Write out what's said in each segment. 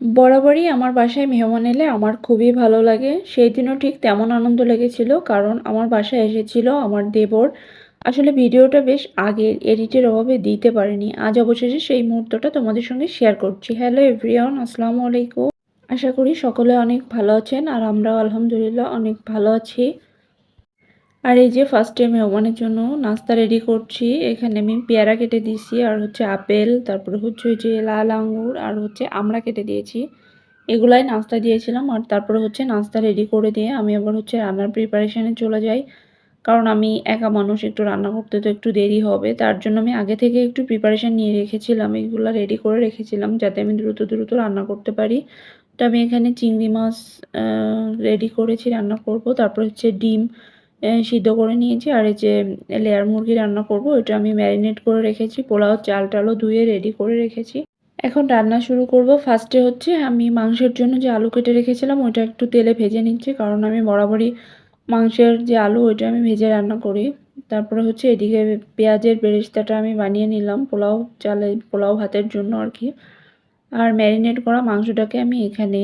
বরাবরই আমার বাসায় মেহমান এলে আমার খুবই ভালো লাগে। সেই দিনও ঠিক তেমন আনন্দ লেগেছিল, কারণ আমার বাসায় এসেছিল আমার দেবর। আসলে ভিডিওটা বেশ আগের, এডিটের অভাবে দিতে পারিনি। আজ অবশেষে সেই মুহূর্তটা তোমাদের সঙ্গে শেয়ার করছি। হ্যালো এভরিওয়ান, আসসালামু আলাইকুম। আশা করি সকলে অনেক ভালো আছেন, আর আমরাও আলহামদুলিল্লাহ অনেক ভালো আছি। আর এই যে ফার্স্টে মেহমানের জন্য নাস্তা রেডি করছি, এখানে আমি পেয়ারা কেটে দিয়েছি, আর হচ্ছে আপেল, তারপরে হচ্ছে যে লাল আঙ্গুর, আর হচ্ছে আমড়া কেটে দিয়েছি। এগুলাই নাস্তা দিয়েছিলাম, আর তারপরে হচ্ছে নাস্তা রেডি করে দিয়ে আমি আবার হচ্ছে রান্নার প্রিপারেশানে চলে যাই। কারণ আমি একা মানুষ, একটু রান্না করতে তো একটু দেরি হবে, তার জন্য আমি আগে থেকে একটু প্রিপারেশান নিয়ে রেখেছিলাম, এগুলো রেডি করে রেখেছিলাম, যাতে আমি দ্রুত দ্রুত রান্না করতে পারি। তো আমি এখানে চিংড়ি মাছ রেডি করেছি, রান্না করব, তারপর হচ্ছে ডিম সিদ্ধ করে নিয়েছি। আর এই যে লেয়ার মুরগি রান্না করব এটা আমি ম্যারিনেট করে রেখেছি। পোলাও, চাল টালও ধুয়ে রেডি করে রেখেছি। এখন রান্না শুরু করব। ফার্স্টে হচ্ছে আমি মাংসের জন্য যে আলু কেটে রেখেছিলাম, ওইটা একটু তেলে ভেজে নিচ্ছি। কারণ আমি বরাবরই মাংসের যে আলু, ওইটা আমি ভেজে রান্না করি। তারপরে হচ্ছে এদিকে পেঁয়াজের বেরেস্তাটা আমি বানিয়ে নিলাম পোলাও চালে পোলাও ভাতের জন্য আর কি। আর ম্যারিনেট করা মাংসটাকে আমি এখানে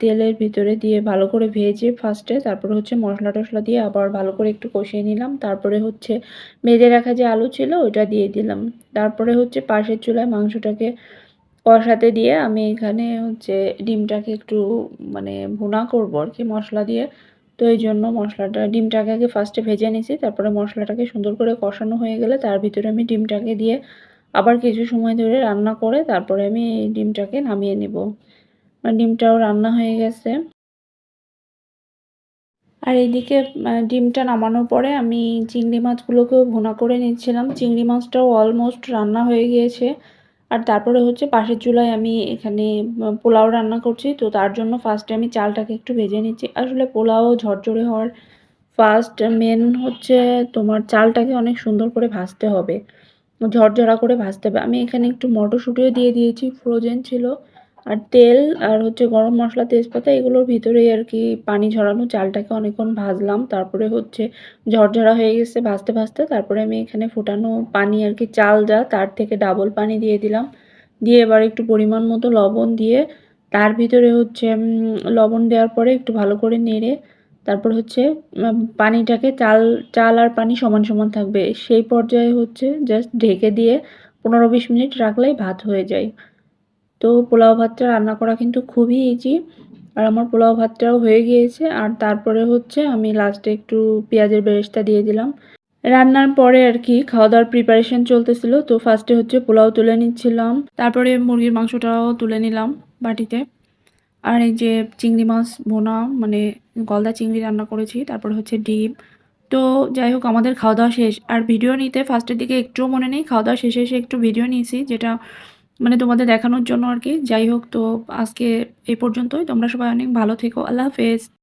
তেলের ভিতরে দিয়ে ভালো করে ভেজে ফার্স্টে তারপরে হচ্ছে মশলা টশলা দিয়ে আবার ভালো করে একটু কষিয়ে নিলাম। তারপরে হচ্ছে ভেজে রাখা যে আলু ছিল ওইটা দিয়ে দিলাম। তারপরে হচ্ছে পাশের চুলায় মাংসটাকে কষাতে দিয়ে আমি এখানে হচ্ছে ডিমটাকে একটু মানে ভুনা করব আর কি মশলা দিয়ে। তো এই জন্য মশলাটা, ডিমটাকে আগে ফার্স্টে ভেজে নিছি, তারপরে মশলাটাকে সুন্দর করে কষানো হয়ে গেলে তার ভিতরে আমি ডিমটাকে দিয়ে আবার কিছু সময় ধরে রান্না করে তারপরে আমি এই ডিমটাকে নামিয়ে নেব। ডিমটাও রান্না হয়ে গেছে। আর এইদিকে ডিমটা নামানোর পরে আমি চিংড়ি মাছগুলোকেও ভুনা করে নিচ্ছিলাম। চিংড়ি মাছটাও অলমোস্ট রান্না হয়ে গিয়েছে। আর তারপরে হচ্ছে পাশের চুলায় আমি এখানে পোলাও রান্না করছি। তো তার জন্য ফার্স্টে আমি চালটাকে একটু ভেজে নিচ্ছি। আসলে পোলাও ঝরঝরে হওয়ার ফার্স্ট মেন হচ্ছে তোমার চালটাকে অনেক সুন্দর করে ভাজতে হবে। ঝরঝরা করে ভাজতে হবে। আমি এখানে একটু মটরশুঁটিও দিয়ে দিয়েছি, ফ্রোজেন ছিল। আর তেল আর হচ্ছে গরম মশলা, তেজপাতা, এগুলোর ভিতরেই আর কি পানি ঝরানো। চালটাকে অনেকক্ষণ ভাজলাম, তারপরে হচ্ছে ঝরঝরা হয়ে গেছে ভাজতে ভাজতে। তারপরে আমি এখানে ফোটানো পানি আর কি, চাল যা, তার থেকে ডাবল পানি দিয়ে দিলাম। দিয়ে এবার একটু পরিমাণ মতো লবণ দিয়ে, তার ভিতরে হচ্ছে লবণ দেওয়ার পরে একটু ভালো করে নেড়ে তারপর হচ্ছে পানিটাকে চাল চাল আর পানি সমান সমান থাকবে। সেই পর্যায়ে হচ্ছে জাস্ট ঢেকে দিয়ে পনেরো বিশ মিনিট রাখলেই ভাত হয়ে যায়। তো পোলাও ভাতটা রান্না করা কিন্তু খুবই ইজি আর আমার পোলাও ভাতটাও হয়ে গিয়েছে। আর তারপরে হচ্ছে আমি লাস্টে একটু পেঁয়াজের বেরেস্তা দিয়ে দিলাম। রান্নার পরে আর কি খাওয়া দাওয়ার প্রিপারেশন চলতেছিল। তো ফার্স্টে হচ্ছে পোলাও তুলে নিচ্ছিলাম। তারপরে মুরগির মাংসটাও তুলে নিলাম বাটিতে। আর এই যে চিংড়ি মাছ বোনা মানে গলদা চিংড়ি রান্না করেছি, তারপর হচ্ছে ডিম। তো যাই হোক, আমাদের খাওয়া দাওয়া শেষ। আর ভিডিও নিতে ফার্স্টের দিকে একটুও মনে নেই, খাওয়া দাওয়া শেষে এসে একটু ভিডিও নিয়েছি, যেটা মানে তোমাদের দেখানোর জন্য আর কি। যাই হোক, তো আজকে এই পর্যন্তই। তোমরা সবাই অনেক ভালো থেকো। আল্লাহ হাফেজ।